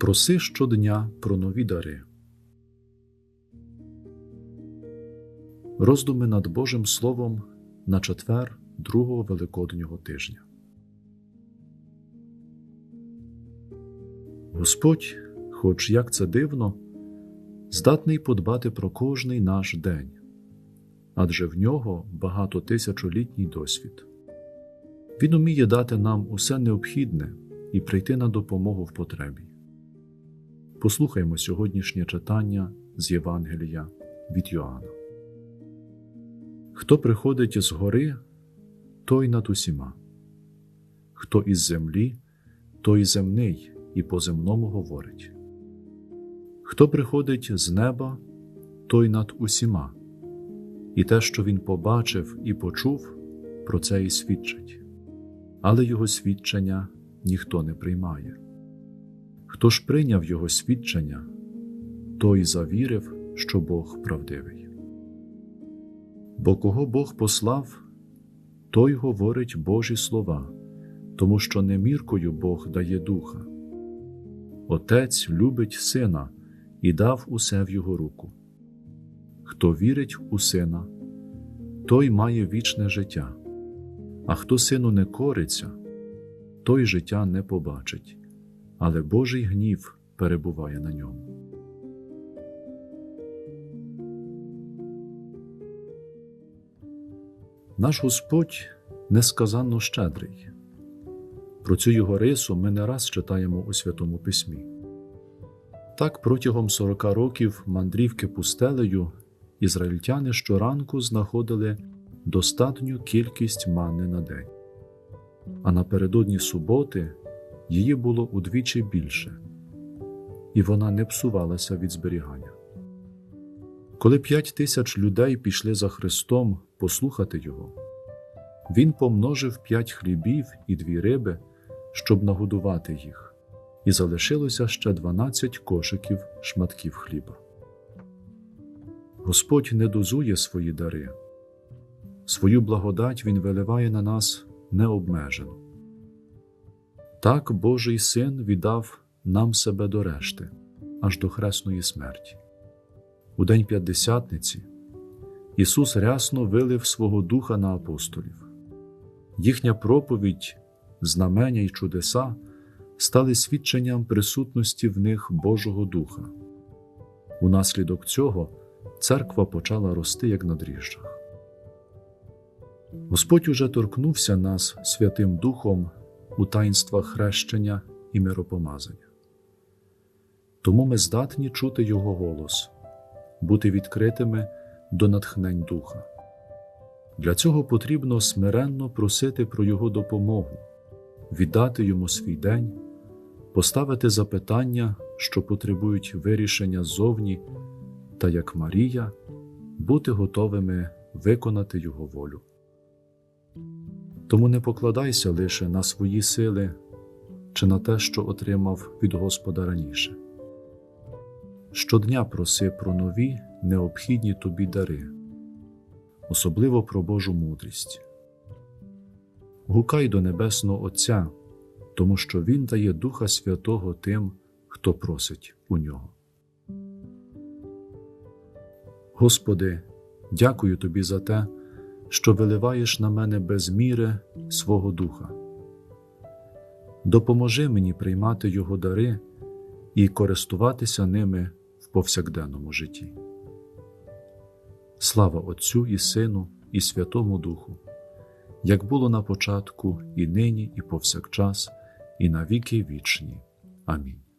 Проси щодня про нові дари. Роздуми над Божим Словом на четвер другого Великоднього тижня. Господь, хоч як це дивно, здатний подбати про кожний наш день, адже в нього багатотисячолітній досвід. Він уміє дати нам усе необхідне і прийти на допомогу в потребі. Послухаймо сьогоднішнє читання з Євангелія від Йоанна. Хто приходить з гори, той над усіма, хто із землі, той земний і по земному говорить. Хто приходить з неба, той над усіма, і те, що він побачив і почув, про це і свідчить, але його свідчення ніхто не приймає. Хто ж прийняв його свідчення, той завірив, що Бог правдивий. Бо кого Бог послав, той говорить Божі слова, тому що не міркою Бог дає духа. Отець любить сина і дав усе в його руку. Хто вірить у сина, той має вічне життя, а хто сину не кориться, той життя не побачить, але Божий гнів перебуває на ньому. Наш Господь несказанно щедрий. Про цю його рису ми не раз читаємо у Святому Письмі. Так протягом сорока років мандрівки пустелею ізраїльтяни щоранку знаходили достатню кількість мани на день, а напередодні суботи її було удвічі більше, і вона не псувалася від зберігання. Коли п'ять тисяч людей пішли за Христом послухати Його, Він помножив п'ять хлібів і дві риби, щоб нагодувати їх, і залишилося ще дванадцять кошиків шматків хліба. Господь не дозує свої дари, свою благодать Він виливає на нас необмежено. Так Божий Син віддав нам себе до решти, аж до хресної смерті. У день п'ятдесятниці Ісус рясно вилив свого Духа на апостолів. Їхня проповідь, знамення й чудеса стали свідченням присутності в них Божого Духа. Унаслідок цього церква почала рости як на дріжджах. Господь уже торкнувся нас Святим Духом у таїнствах хрещення і миропомазання. Тому ми здатні чути Його голос, бути відкритими до натхнень Духа. Для цього потрібно смиренно просити про Його допомогу, віддати Йому свій день, поставити запитання, що потребують вирішення зовні, та як Марія, бути готовими виконати Його волю. Тому не покладайся лише на свої сили чи на те, що отримав від Господа раніше. Щодня проси про нові необхідні тобі дари, особливо про Божу мудрість. Гукай до Небесного Отця, тому що Він дає Духа Святого тим, хто просить у нього. Господи, дякую Тобі за те, що виливаєш на мене без міри свого Духа. Допоможи мені приймати Його дари і користуватися ними в повсякденному житті. Слава Отцю і Сину, і Святому Духу, як було на початку, і нині, і повсякчас, і на віки вічні. Амінь.